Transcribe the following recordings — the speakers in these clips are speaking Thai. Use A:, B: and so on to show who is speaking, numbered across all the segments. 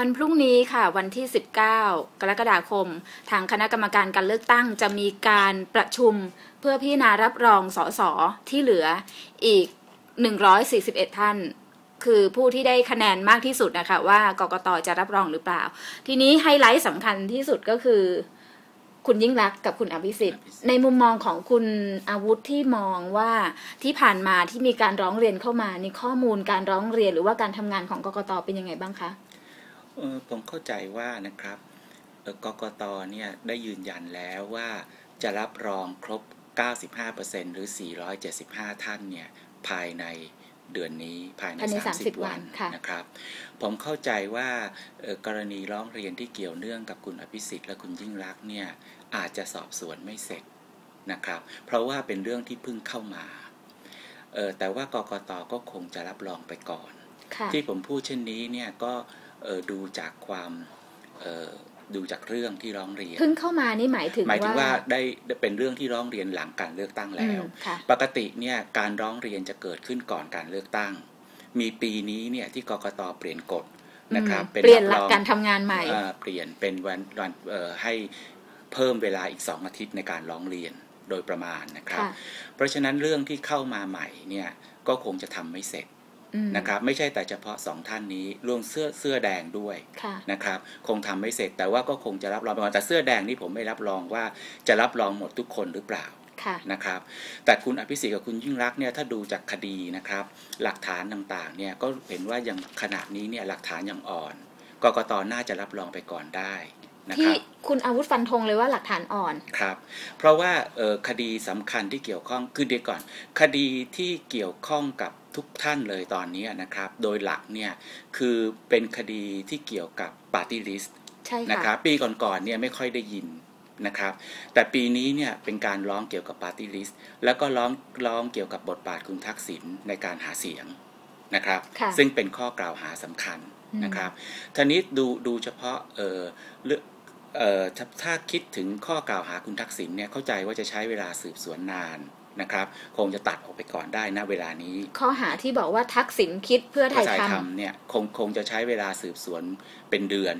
A: วันพรุ่งนี้ค่ะวันที่ 19 กรกฎาคม ทางคณะกรรมการการเลือกตั้งจะมีการประชุมเพื่อพิจารณารับรองสสที่เหลืออีก 141 ท่าน คือผู้ที่ได้คะแนนมากที่สุดนะคะว่ากกตจะรับรองหรือเปล่า ทีนี้ไฮไลท์สำคัญที่สุดก็คือ คุณยิ่งรักษณ์กับคุณอภิสิทธิ์ ในมุมมองของคุณอาวุธที่มองว่าที่ผ่านมาที่มีการร้องเรียนเข้ามาในข้อมูลการร้องเรียนหรือว่าการทำงานของกกตเป็นยังไงบ้างคะ
B: เออ ผมเข้าใจว่านะครับเอ่อกกตเนี่ยได้ยืนยันแล้วว่าจะรับรองครบ 95%หรือ 475 ท่านเนี่ยภายในเดือนนี้ภายใน
A: ภายใน
B: 30
A: 30
B: วั
A: วันนค่ะ
B: นะครับ ผมเข้าใจว่าเอ่อกรณีร้องเรียนที่เกี่ยวเนื่องกับคุณอภิสิทธิ์และคุณยิ่งรักษณ์เนี่ยอาจจะสอบสวนไม่เสร็จนะครับ เพราะว่าเป็นเรื่องที่เพิ่งเข้ามาเออแต่ว่ากกตก็คงจะรับรองไปก่อน
A: ค่ะ
B: ที่ผมพูดเช่นนี้เนี่ยก็เอ่อ ดูจากความเอ่อดูจากเรื่องที่ร้องเรียน
A: เพิ่งเข้ามานี่หมายถึง
B: หมายถึงว่า
A: ว่า
B: ได้ได้เป็นเรื่องที่ร้องเรียนหลังการเลือกตั้งแล้ว
A: อืมค่ะ
B: ปกติเนี่ยการร้องเรียนจะเกิดขึ้นก่อนการเลือกตั้ง มีปีนี้เนี่ยที่กกตเปลี่ยนกฎนะครับ
A: อืมเปลี่ยนหลั
B: บ
A: ก
B: อง
A: การทำงานใหม่
B: เอ่อเปลี่ยนเป็นวันวันเอ่อให้เพิ่มเวลาอีกสองอาทิตย์ในการร้องเรียนโดยประมาณนะครับ
A: ค่ะ
B: เพราะฉะนั้นเรื่องที่เข้ามาใหม่เนี่ยก็คงจะทำไม่เสร็จ
A: อืม
B: นะครับไม่ใช่แต่เฉพาะสองท่านนี้รวมเสื้อเสื้อแดงด้วย
A: ค่ะ
B: นะครับคงทำไม่เสร็จแต่ว่าก็คงจะรับรองไปก่อนแต่เสื้อแดงนี่ผมไม่รับรองว่าจะรับรองหมดทุกคนหรือเปล่า
A: ค่ะ
B: นะครับแต่คุณอภิสิทธิ์กับคุณยิ่งรักษณ์เนี่ยถ้าดูจากคดีนะครับ หลักฐานต่างๆเนี่ยก็เห็นว่ายังขณะนี้เนี่ยหลักฐานยังอ่อนกกตน่าจะรับรองไปก่อนได้นะค
A: ที่
B: รับ
A: คุณอาวุธฟันธงเลยว่าหลักฐานอ่อน
B: ครับ เพราะว่าเอ่อคดีสำคัญที่เกี่ยวข้องคือเดี๋ยวก่อน คดีที่เกี่ยวข้องกับ ทุกท่านเลยตอนนี้นะครับ โดยหลักเนี่ยคือเป็นคดีที่เกี่ยวกับปาร์ตี้ลิสต์
A: ใช่
B: นะ
A: ค่ะ
B: ครับปีก่อนๆเนี่ยไม่ค่อยได้ยินนะครับ แต่ปีนี้เนี่ยเป็นการร้องเกี่ยวกับปาร์ตี้ลิสต์แล้วก็ร้องร้องเกี่ยวกับบทบาทคุณทักษิณในการหาเสียงนะครับ
A: ค่ะ
B: ซึ่งเป็นข้อกล่าวหาสำคัญ
A: อืม
B: นะครับทีนี้ดูดูเฉพาะเออเรื่องเอ่อถ้าถ้าคิดถึงข้อกล่าวหาคุณทักษิณเนี่ยเข้าใจว่าจะใช้เวลาสืบสวนนาน นะครับ คงจะตัดออกไปก่อนได้นะเวลานี้
A: ข้อหาที่บอกว่าทักษิณคิดเพื่อไทย
B: ไทย
A: ท
B: ทำเนี่ยคงคงจะใช้เวลาสืบสวนเป็นเดือน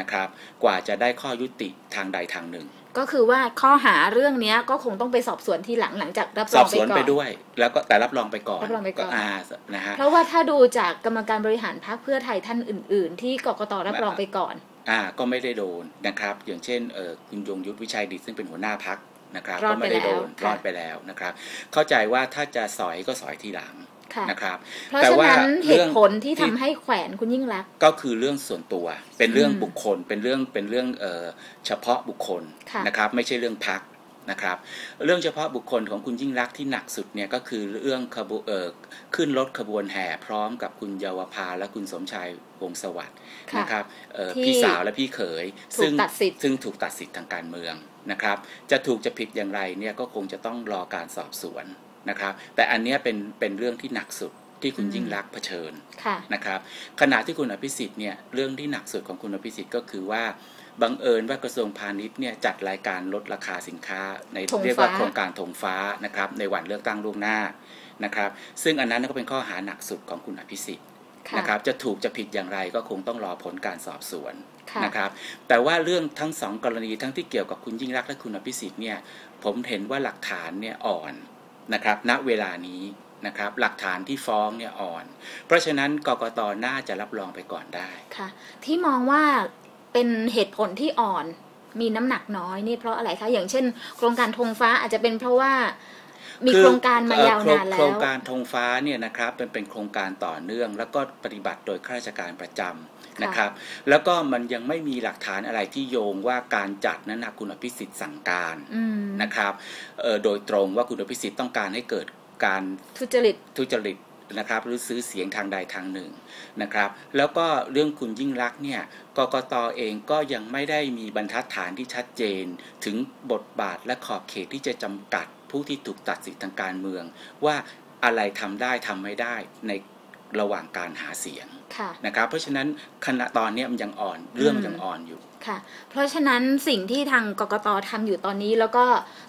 B: นะครับ กว่าจะได้ข้อยุติทางใดทางหนึ่งำ
A: ก็คือว่าข้อหาเรื่องเนี้ยก็คงต้องไปสอบสวนทีหลังหลังจากรับ
B: ส
A: ร
B: อ
A: อง
B: บ
A: ไป
B: สวน
A: ก่อ
B: ไป
A: น
B: ด้วย แล้วก็แต่รับรองไปก่อน
A: รับรองไปก่อน
B: อ่านะฮะ
A: เพราะว่าถ้าดูจากกรรมการบริหารพรรคเพื่อไทยท่านอื่น ๆ ที่กกตรับรองไปก่อน
B: อ่าก็ไม่ได้โดนนะครับ อย่างเช่นเออคุณยงยุทธวิชัยดิตซึ่งเป็นหัวหน้าพัก นะครับ
A: รอ
B: ก็
A: ดไป
B: ไม่ได้โดน
A: แล้วค่ะ
B: รอดไปแล้วนะครับ เข้าใจว่าถ้าจะสอยก็สอยทีหลัง
A: ค่ะ
B: นะครับ
A: เพราะ
B: แต่
A: ฉะ
B: ว่า
A: นั้นเห
B: เรื่อ
A: ตุ
B: ง
A: ผลที่
B: ที่
A: ทำให้แขวนคุณยิ่งรักษณ์
B: ก็คือเรื่องส่วนตัวเป็นเรื่อง
A: อืม
B: บุคคลเป็นเรื่องเป็นเรื่องเอ่อเฉพาะบุคคล
A: ค่ะ
B: นะครับ ไม่ใช่เรื่องพักนะครับ เรื่องเฉพาะบุคคลของคุณยิ่งรักษณ์ที่หนักสุดเนี่ยก็คือเรื่องขบวนเอ่อขึ้นรถขบวนแห่พร้อมกับคุณเยาวภาและคุณสมชายวงศ์สวัสดิ์
A: ค่ะ
B: นะครับเอ่อ
A: ที่
B: พี่สาวและพี่เขย
A: ถูกตัดสิทธิ์
B: ซึ่งถูกตัดสิทธิ์ทางการเมือง นะครับ จะถูกจะผิดอย่างไรเนี่ยก็คงจะต้องรอการสอบสวนนะครับ แต่อันเนี้ยเป็นเป็นเรื่องที่หนักสุดที่คุณยิ่งรักษณ์เผชิญ
A: ค่ะ
B: นะครับ ขณะที่คุณอภิสิทธิ์เนี่ยเรื่องที่หนักสุดของคุณอภิสิทธิ์ก็คือว่าบังเอิญว่ากระทรวงพาณิชย์เนี่ยจัดรายการลดราคาสินค้า ใน
A: ธงฟ้า
B: เรียกว่าโครงการธงฟ้านะครับในวันเลือกตั้งล่วงหน้านะครับ ซึ่งอันนั้นก็เป็นข้อหาหนักสุดของคุณอภิสิทธิ์
A: ค่ะ
B: นะครับจะถูกจะผิดอย่างไรก็คงต้องรอผลการสอบสวน
A: ค่ะ
B: นะครับแต่ว่าเรื่องทั้งสองกรณีทั้งที่เกี่ยวกับคุณยิ่งรักษณ์และคุณอภิสิทธิ์เนี่ยผมเห็นว่าหลักฐานเนี่ยอ่อนนะครับณเวลานี้นะครับหลักฐานที่ฟ้องเนี่ยอ่อน เพราะฉะนั้นกกตน่าจะรับรองไปก่อนได้
A: ค่ะที่มองว่าเป็นเหตุผลที่อ่อนมีน้ำหนักน้อยนี่เพราะอะไรคะอย่างเช่น โครงการธงฟ้าอาจจะเป็นเพราะว่า มี
B: อ
A: โครงการมา
B: เอ่อยา
A: วนาน
B: โครง
A: แล้
B: โครง
A: ว
B: การธงฟ้าเนี่ยนะครับเป็นเป็นโครงการต่อเนื่อง แล้วก็ปฏิบัติโดยข้าราชการประจำนะครับ แล้วก็มันยังไม่มีหลักฐานอะไรที่โยงว่าการจัดนั้นนะคุณอภิสิทธิ์สั่งการ
A: อืม
B: นะครับเอ่อโดยตรงว่าคุณอภิสิทธิ์ต้องการให้เกิดการ
A: ทุจริต
B: ทุจริต นะครับหรือซื้อเสียงทางใดทางหนึ่งนะครับ แล้วก็เรื่องคุณยิ่งรักเนี่ยกกตเองก็ยังไม่ได้มีบรรทัดฐานที่ชัดเจน ถึงบทบาทและขอบเขตที่จะจำกัดผู้ที่ถูกตัดสิทธิทางการเมือง ว่าอะไรทำได้ทำไม่ได้ใน ระหว่างการหาเสียง
A: ค่ะ
B: นะครับเพราะฉะนั้นขณะตอนเนี้ยมันยังอ่อนเรื่องมันยังอ่อนอยู่
A: ค่ะ เพราะฉะนั้นสิ่งที่ทางกกตทำอยู่ตอนนี้ แล้วก็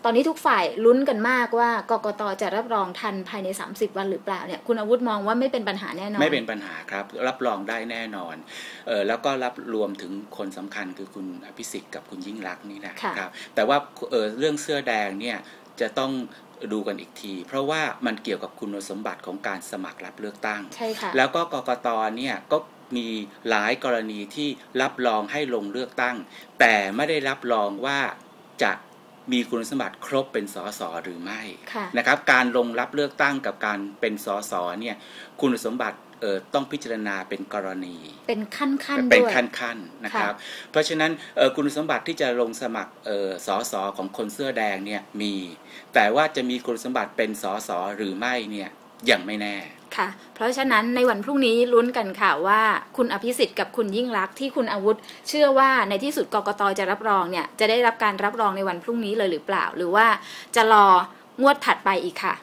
A: ตอนนี้ทุกฝ่ายลุ้นกันมากว่ากกตจะรับรองทันภายใน 30 วันหรือเปล่าเนี่ยคุณอาวุธมองว่าไม่เป็นปัญหาแน่นอน
B: ไม่เป็นปัญหาครับ รับรองได้แน่นอนเออแล้วก็รับรวมถึงคนสำคัญคือคุณอภิสิทธิ์กับคุณยิ่งรักษณ์นี่แหละ
A: ค่ะ
B: ครับแต่ว่าเออเรื่องเสื้อแดงเนี่ยจะต้อง ดูกันอีกที เพราะว่ามันเกี่ยวกับคุณสมบัติของการสมัครรับเลือกตั้ง
A: ใช่ค่ะ
B: แล้วก็กกตเนี่ยก็มีหลายกรณีที่รับรองให้ลงเลือกตั้ง แต่ไม่ได้รับรองว่าจะ มีคุณสมบัติครบเป็นสสหรือไม่
A: ค่ะ
B: นะครับ การลงรับเลือกตั้งกับการเป็นสสเนี่ยคุณสมบัติเอ่อต้องพิจารณาเป็นกรณี
A: เป็นขั้นขั้นๆ
B: เป็น
A: ด้วย
B: ขั้นๆนะครับ เพราะฉะนั้นเอ่อคุณสมบัติที่จะลงสมัครเอ่อสสของคนเสื้อแดงเนี่ยมี แต่ว่าจะมีคุณสมบัติเป็นสสหรือไม่เนี่ยยังไม่แน่
A: ค่ะ เพราะฉะนั้นในวันพรุ่งนี้ลุ้นกันค่ะว่าคุณอภิสิทธิ์กับคุณยิ่งรักที่คุณอาวุธ เชื่อว่าในที่สุดกกตจะรับรองเนี่ยจะได้รับการรับรองในวันพรุ่งนี้เลยหรือเปล่า หรือว่าจะรองวดถัดไปอีกค่ะ